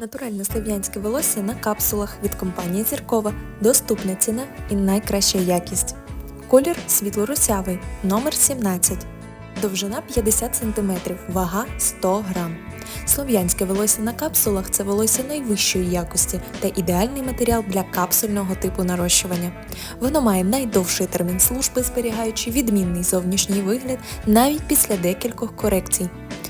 Натуральне слов'янське волосся на капсулах від компанії Зіркова. Доступна ціна і найкраща якість. Колір світло-русявий, номер 17. Довжина 50 см, вага 100 грам. Слов'янське волосся на капсулах це волосся найвищої якості та ідеальний матеріал для капсульного типу нарощування. Воно має найдовший термін служби, зберігаючи відмінний зовнішній вигляд навіть після декількох корекцій.